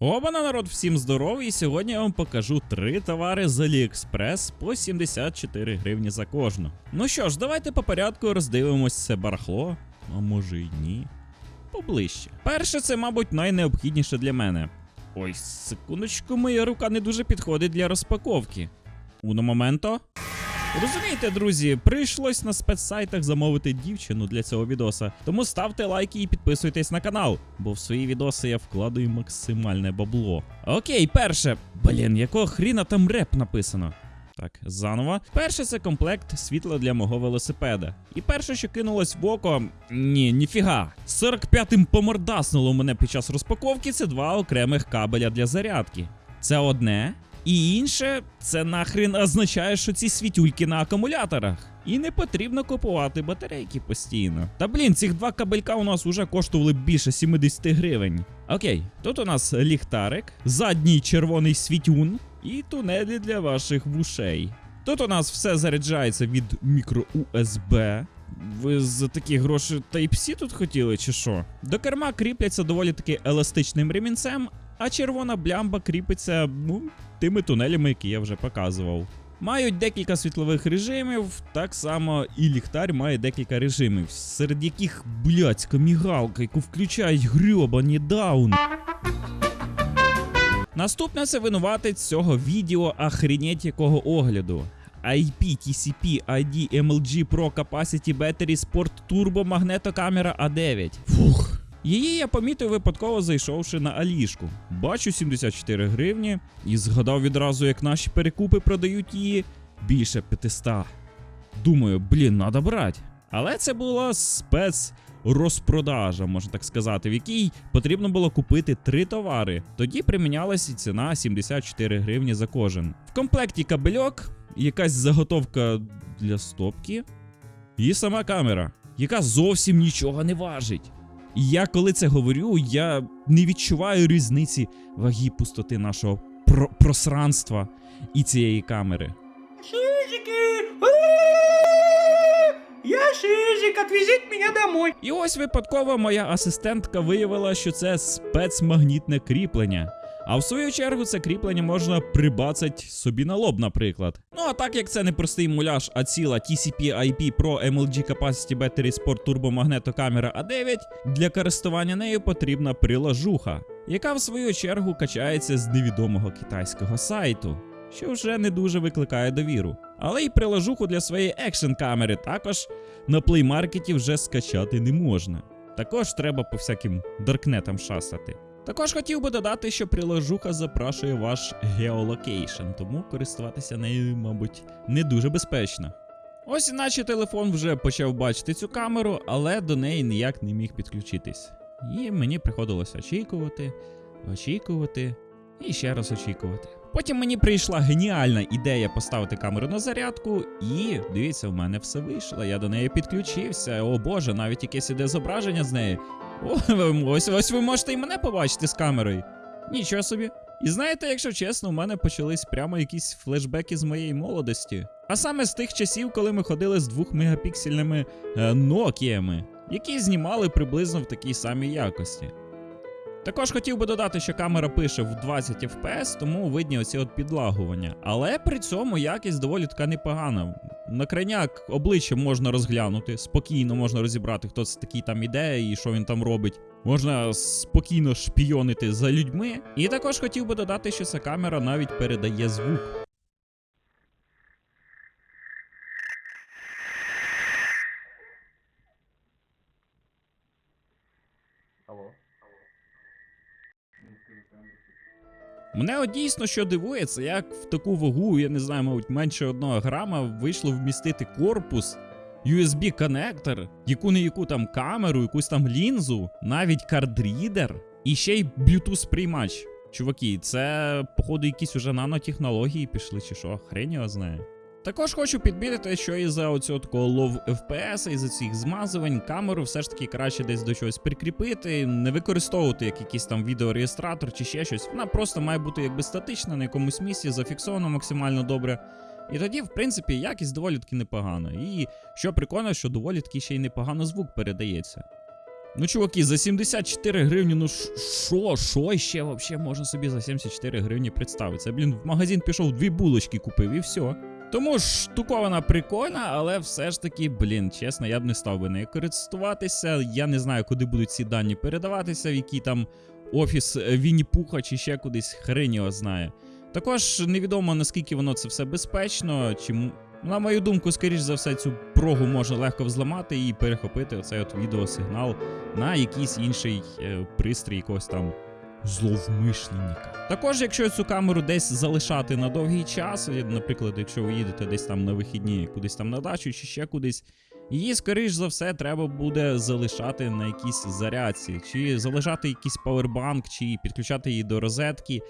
Обана народ, всім здоровий! І сьогодні я вам покажу три товари з AliExpress по 74 гривні за кожну. Ну що ж, давайте по порядку роздивимось це барахло, а може й ні. Поближче. Перше, це, мабуть, найнеобхідніше для мене. Ой, секундочку, моя рука не дуже підходить для розпаковки. Уно моменто. Розумієте, друзі, прийшлось на спецсайтах замовити дівчину для цього відоса. Тому ставте лайки і підписуйтесь на канал, бо в свої відоси я вкладаю максимальне бабло. Окей, перше. Блін, якого хріна там реп написано? Так, заново. Перше це комплект світла для мого велосипеда. І перше, що кинулось в око, ні, ніфіга. 45-м помордаснуло мене під час розпаковки. Це два окремих кабеля для зарядки. Це одне. І інше, це нахрен означає, що ці світюльки на акумуляторах. І не потрібно купувати батарейки постійно. Та блін, цих два кабелька у нас уже коштували більше 70 гривень. Окей, тут у нас ліхтарик, задній червоний світюн і тунелі для ваших вушей. Тут у нас все заряджається від мікро USB. Ви за такі гроші Type-C тут хотіли, чи що? До керма кріпляться доволі таки еластичним ремінцем, а червона блямба кріпиться, ну, тими тунелями, які я вже показував. Мають декілька світлових режимів, так само і ліхтар має декілька режимів, серед яких блядська мігалка, яку включають грьобані даун. Наступне це винуватець цього відео охренеть якого огляду. IP TCP ID MLG Pro Capacity Battery Sport Turbo магнетокамера A9. Фух. Її я помітив випадково зайшовши на Алішку. Бачу 74 гривні і згадав відразу, як наші перекупи продають її більше 500. Думаю, блін, надо брати. Але це була спец розпродажа, можна так сказати, в якій потрібно було купити три товари. Тоді примінялася ціна 74 гривні за кожен. В комплекті кабельок, якась заготовка для стопки, і сама камера, яка зовсім нічого не важить. І я коли це говорю, я не відчуваю різниці ваги пустоти нашого про- просранства і цієї камери. Шизики! Я Шизик, отвезіть мене домой. І ось випадково моя асистентка виявила, що це спецмагнітне кріплення. А в свою чергу це кріплення можна прибацать собі на лоб, наприклад. Ну а так як це не простий муляж, а ціла TCP IP Pro MLG Capacity Battery Sport Turbo магнетокамера A9, для користування нею потрібна прилажуха, яка в свою чергу качається з невідомого китайського сайту, що вже не дуже викликає довіру. Але й прилажуху для своєї екшн камери також на плеймаркеті вже скачати не можна. Також треба по всяким даркнетам шастати. Також хотів би додати, що приложуха запрашує ваш геолокейшн, тому користуватися нею, мабуть, не дуже безпечно. Ось іначе телефон вже почав бачити цю камеру, але до неї ніяк не міг підключитись. І мені приходилося очікувати, очікувати і ще раз очікувати. Потім мені прийшла геніальна ідея поставити камеру на зарядку, і дивіться, в мене все вийшло. Я до неї підключився. О боже, навіть якесь іде зображення з неї. Ось ось ви можете і мене побачити з камерою. Нічого собі. І знаєте, якщо чесно, у мене почались прямо якісь флешбеки з моєї молодості. А саме з тих часів, коли ми ходили з 2 мегапіксельними е, Нокіями, які знімали приблизно в такій самій якості. Також хотів би додати, що камера пише в 20 FPS, тому видні оці от підлагування. Але при цьому якість доволі така непогана. На крайняк обличчя можна розглянути, спокійно можна розібрати, хто це такий там іде і що він там робить. Можна спокійно шпіонити за людьми. І також хотів би додати, що ця камера навіть передає звук. Мене от дійсно що дивує, це як в таку вагу, я не знаю, мабуть, менше одного грама вийшло вмістити корпус, USB-коннектор, яку не яку там камеру, якусь там лінзу, навіть кардрідер і ще й Bluetooth приймач. Чуваки, це, походу, якісь уже нанотехнології пішли, чи що, хрень його знає. Також хочу підмітити, що із-за оцього такого лов FPS, із-за цих змазувань, камеру все ж таки краще десь до чогось прикріпити, не використовувати як якийсь там відеореєстратор чи ще щось. Вона просто має бути якби статична на якомусь місці, зафіксована максимально добре. І тоді, в принципі, якість доволі таки непогана. І що прикольно, що доволі таки ще й непогано звук передається. Ну, чуваки, за 74 гривні, ну що, що ще вообще можна собі за 74 гривні представити? Це, блін, в магазин пішов, дві булочки купив і все. Тому штукована прикольна, але все ж таки, блін, чесно, я б не став би нею користуватися. Я не знаю, куди будуть ці дані передаватися, в який там офіс е, Вінні Пуха чи ще кудись, хрень його знає. Також невідомо наскільки воно це все безпечно, чи на мою думку, скоріш за все, цю прогу можна легко взламати і перехопити оцей от відеосигнал на якийсь інший е, пристрій якогось там зловмишленника. Також, якщо цю камеру десь залишати на довгий час, наприклад, якщо ви їдете десь там на вихідні, кудись там на дачу чи ще кудись. Її, скоріш за все, треба буде залишати на якійсь зарядці, чи залишати якийсь павербанк, чи підключати її до розетки.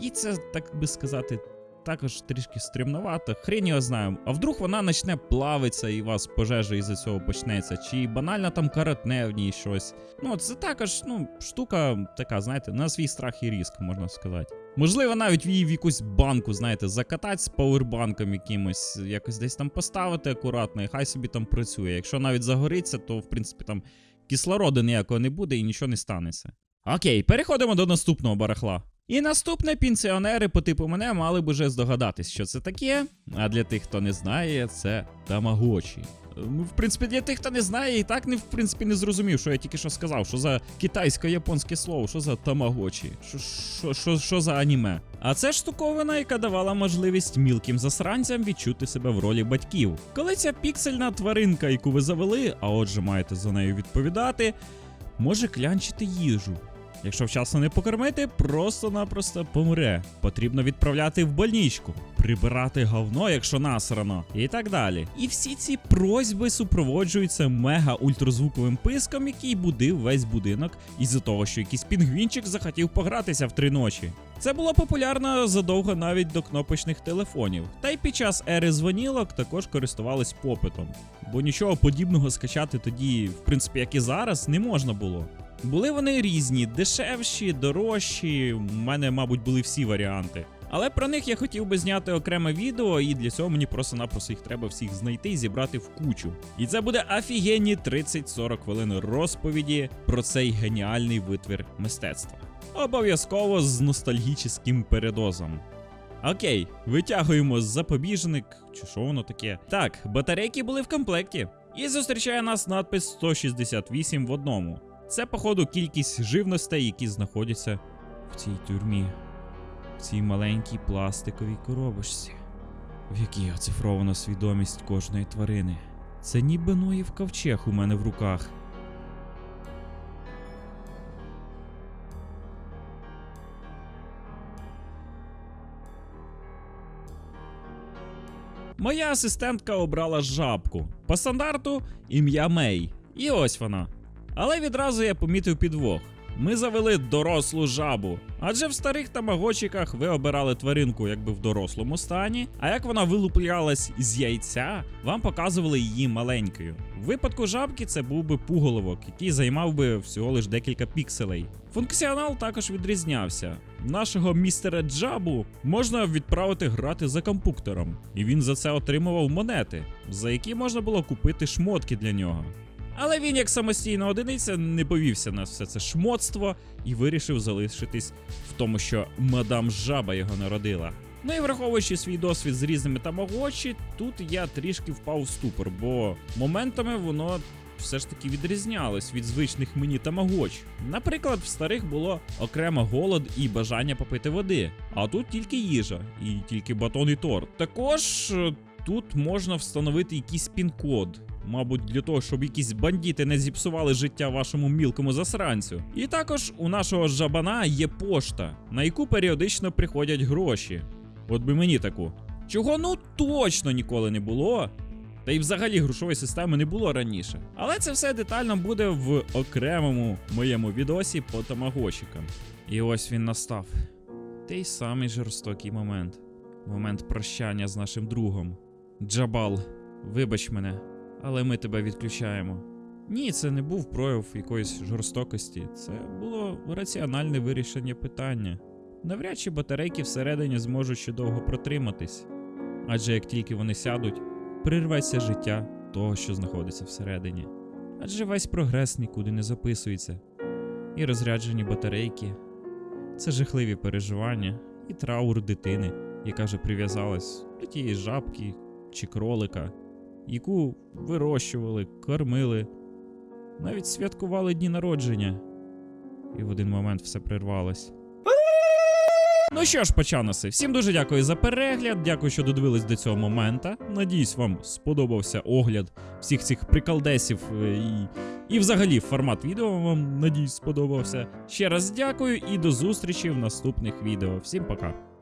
І це, так би сказати, також трішки стримновато. Хрень його знаю. А вдруг вона почне плавитися і вас пожежа із-за цього почнеться, чи банально там каратне в ній щось. Ну, це також, ну, штука така, знаєте, на свій страх і риск, можна сказати. Можливо, навіть в її в якусь банку, знаєте, закатати з пауербанком якимось, якось десь там поставити акуратно, і хай собі там працює. Якщо навіть загориться, то в принципі там кислороду ніякого не буде і нічого не станеться. Окей, переходимо до наступного барахла. І наступне пенсіонери по типу мене мали б уже здогадатись, що це таке. А для тих, хто не знає, це тамагочі. В принципі, для тих, хто не знає, і так не в принципі не зрозумів, що я тільки що сказав, що за китайсько-японське слово, що за тамагочі, що, що, що, що за аніме. А це штуковина, яка давала можливість мілким засранцям відчути себе в ролі батьків. Коли ця піксельна тваринка, яку ви завели, а отже, маєте за нею відповідати, може клянчити їжу. Якщо вчасно не покормити, просто-напросто помре. Потрібно відправляти в больничку, прибирати говно, якщо насрано, і так далі. І всі ці просьби супроводжуються мега ультразвуковим писком, який будив весь будинок, із-за того, що якийсь пінгвінчик захотів погратися в три ночі. Це було популярно задовго навіть до кнопочних телефонів. Та й під час ери дзвонілок також користувались попитом, бо нічого подібного скачати тоді, в принципі, як і зараз, не можна було. Були вони різні, дешевші, дорожчі. У мене, мабуть, були всі варіанти. Але про них я хотів би зняти окреме відео, і для цього мені просто-напросто їх треба всіх знайти і зібрати в кучу. І це буде офігенні 30-40 хвилин розповіді про цей геніальний витвір мистецтва. Обов'язково з ностальгічним передозом. Окей, витягуємо запобіжник, чи що воно таке. Так, батарейки були в комплекті. І зустрічає нас надпис 168 в одному. Це, походу, кількість живностей, які знаходяться в цій тюрмі, в цій маленькій пластиковій коробочці, в якій оцифрована свідомість кожної тварини. Це ніби Ноїв ковчег у мене в руках. Моя асистентка обрала жабку. По стандарту ім'я Мей. І ось вона. Але відразу я помітив підвох. Ми завели дорослу жабу. Адже в старих тамагочиках ви обирали тваринку якби в дорослому стані, а як вона вилуплялась з яйця, вам показували її маленькою. В випадку жабки це був би пуголовок, який займав би всього лиш декілька пікселей. Функціонал також відрізнявся. Нашого містера Джабу можна відправити грати за компуктором, і він за це отримував монети, за які можна було купити шмотки для нього. Але він, як самостійна одиниця, не повівся на все це шмотство і вирішив залишитись в тому, що мадам жаба його народила. Ну і враховуючи свій досвід з різними тамагочі, тут я трішки впав в ступор, бо моментами воно все ж таки відрізнялось від звичних мені тамагоч. Наприклад, в старих було окремо голод і бажання попити води, а тут тільки їжа, і тільки батон і торт. Також е, тут можна встановити якийсь пін-код. Мабуть, для того, щоб якісь бандити не зіпсували життя вашому мілкому засранцю. І також у нашого жабана є пошта, на яку періодично приходять гроші. От би мені таку. Чого ну точно ніколи не було. Та й взагалі грошової системи не було раніше. Але це все детально буде в окремому моєму відосі по тамагочикам. І ось він настав. Той самий жорстокий момент. Момент прощання з нашим другом. Джабал, вибач мене, але ми тебе відключаємо. Ні, це не був прояв якоїсь жорстокості, це було раціональне вирішення питання. Навряд чи батарейки всередині зможуть ще довго протриматись. Адже як тільки вони сядуть, прирветься життя того, що знаходиться всередині. Адже весь прогрес нікуди не записується. І розряджені батарейки це жахливі переживання і траур дитини, яка вже прив'язалась до тієї жабки чи кролика, яку вирощували, кормили, навіть святкували дні народження. І в один момент все прервалось. Ну що ж, почаноси, всім дуже дякую за перегляд. Дякую, що додивились до цього момента. Надіюсь, вам сподобався огляд всіх цих приколдесів е, і, і взагалі формат відео вам надіюсь сподобався. Ще раз дякую і до зустрічі в наступних відео. Всім пока.